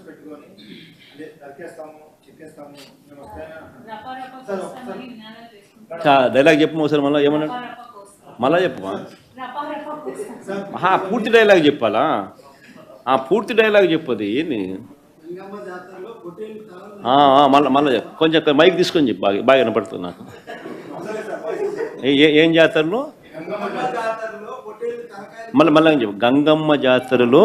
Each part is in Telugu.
పెట్టుకొని అంటే నరికేస్తాము మేము వస్తాయని సార్, నినాదాలు చేసుకుంటారు. డైలాగ్ చెప్పు ఒకసారి మళ్ళీ కోస్తాం. మళ్ళా చెప్పమా. సార్ ఆహా, పూర్తి డైలాగ్ చెప్పాలా ఆ పూర్తి డైలాగ్ చెప్పదు ఏంది మళ్ళా మళ్ళీ చెప్పు కొంచెం మైక్ తీసుకొని చెప్పు బాగా బాగా వినపడుతుంది నాకు సరే సార్ ఏ- జాతరలో? మళ్ళీ మళ్ళీ చెప్పు? గంగమ్మ జాతరలో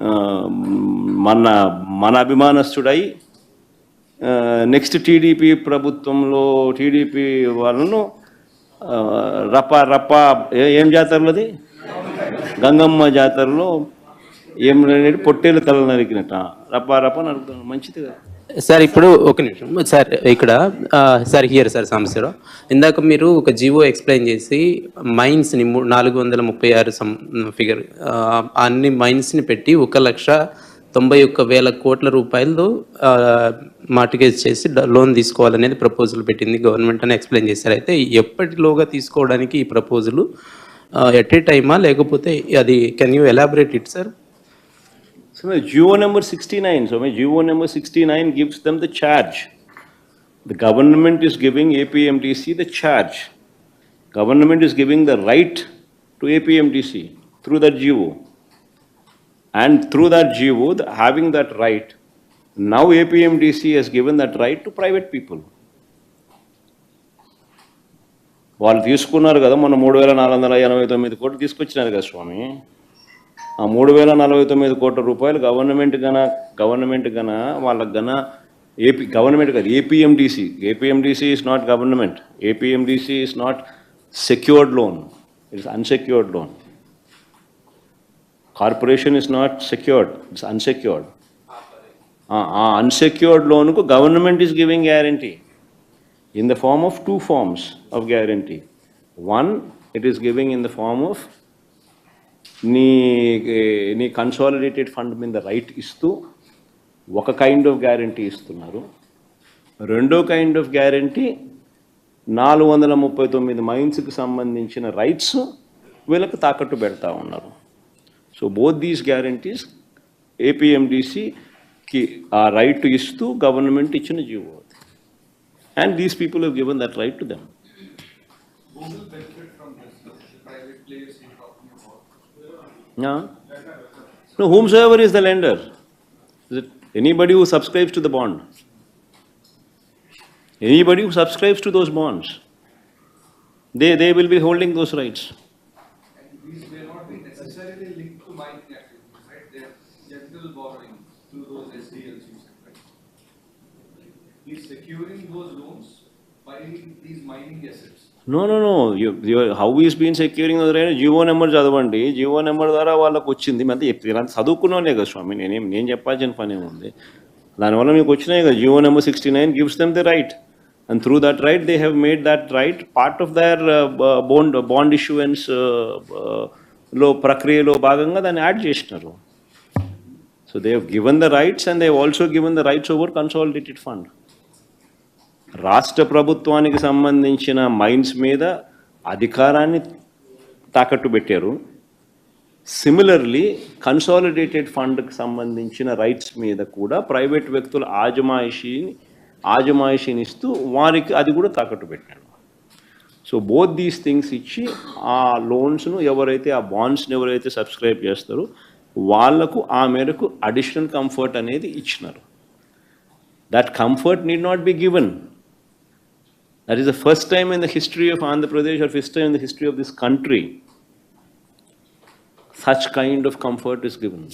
మన మన అభిమానస్తుడై నెక్స్ట్ టీడీపీ ప్రభుత్వంలో టీడీపీ వాళ్ళను రప్ప రప రప ఏ- ఏం జాతరలోది? గంగమ్మ జాతరలో ఏం పొట్టేలు తల నరికినట్ట. రప రప నరుకుతాను. మంచిది కదా. సార్ ఇప్పుడు ఒక నిమిషం. సార్ ఇక్కడ సార్ హియర్ సార్ సమస్యలో ఇందాక మీరు ఒక జివో ఎక్స్ప్లెయిన్ చేసి మైన్స్ని నాలుగు వందల ముప్పై ఆరు సం ఫిగర్ అన్ని మైన్స్ని పెట్టి ఒక లక్ష తొంభై ఒక్క వేల కోట్ల రూపాయలు మార్టిగేజ్ చేసి లోన్ తీసుకోవాలనేది ప్రపోజల్ పెట్టింది. గవర్నమెంట్ అని ఎక్స్ప్లెయిన్ చేశారు. అయితే ఎప్పటిలోగా తీసుకోవడానికి ఈ ప్రపోజలు ఎట్ ఏ టైమా లేకపోతే అది can you elaborate it sir So my GO number 69, so my GO number 69 gives them the charge. The government is giving APMTC the charge. Government is giving the right to APMTC through that GO. And through that GO, the- having that right, now APMDC has given that right to private people. వాళ్ళు తీసుకున్నారు కదా మొన్న మూడు వేల నాలుగు వందల ఎనభై తొమ్మిది కోట్లు తీసుకొచ్చినారు కదా స్వామి ఆ మూడు వేల నలభై తొమ్మిది కోట్ల రూపాయలు గవర్నమెంట్ గన గవర్నమెంట్ గన వాళ్ళకి గన ఏపీ గవర్నమెంట్ కాదు APMDC. APMDC is not government APMDC is not secured loan it's unsecured loan corporation is not secured it's unsecured uh unsecured లోన్కు government is giving guarantee in the form of two forms of guarantee one it is giving in the form of నీ నీ కన్సాలిడేటెడ్ ఫండ్ మీద రైట్ ఇస్తూ ఒక కైండ్ ఆఫ్ గ్యారంటీ ఇస్తున్నారు. రెండో కైండ్ ఆఫ్ గ్యారంటీ నాలుగు వందల ముప్పై తొమ్మిది మైన్స్కి సంబంధించిన రైట్స్ వీళ్ళకి తాకట్టు పెడతా ఉన్నారు. సో బోత్ దీస్ గ్యారంటీస్ ఏపీఎండిసికి ఆ రైట్ ఇస్తూ గవర్నమెంట్ ఇచ్చిన GO and these people have given that right to them Yeah. No, whomsoever is the lender. Is it anybody who subscribes to the bond? Anybody who subscribes to those bonds. They, they will be holding those rights. And these may not be necessarily linked to right? They're general borrowing through those right? He's securing those loans no no no how is been securing You, GO number చదవండి. జివో నెంబర్ ద్వారా వాళ్ళకు వచ్చింది. అంటే ఇలాంటి చదువుకున్నానే కదా స్వామి. నేనేం నేను చెప్పాల్సిన పని ఏముంది దానివల్ల మీకు వచ్చినాయి కదా. GO number sixty nine gives them the right and through that right they have made that right part of their bond bond ఇష్యూయన్స్లో ప్రక్రియలో భాగంగా దాన్ని యాడ్ చేసినారు. So they have given the rights and they also given the rights over consolidated fund రాష్ట్ర ప్రభుత్వానికి సంబంధించిన మైన్స్ మీద అధికారాన్ని తాకట్టు పెట్టారు. సిమిలర్లీ కన్సాలిడేటెడ్ ఫండ్కి సంబంధించిన రైట్స్ మీద కూడా ప్రైవేట్ వ్యక్తుల ఆజమాయిషీని ఆజమాయిషీని ఇస్తూ వారికి అది కూడా తాకట్టు పెట్టాడు సో బోత్ దీస్ థింగ్స్ ఇచ్చి ఆ లోన్స్ను ఎవరైతే ఆ బాండ్స్ని ఎవరైతే సబ్స్క్రైబ్ చేస్తారో వాళ్ళకు ఆ మేరకు అడిషనల్ కంఫర్ట్ అనేది ఇచ్చినారు. That comfort need not be given That is the first time in the history of Andhra Pradesh or first time in the history of this country such kind of comfort is given.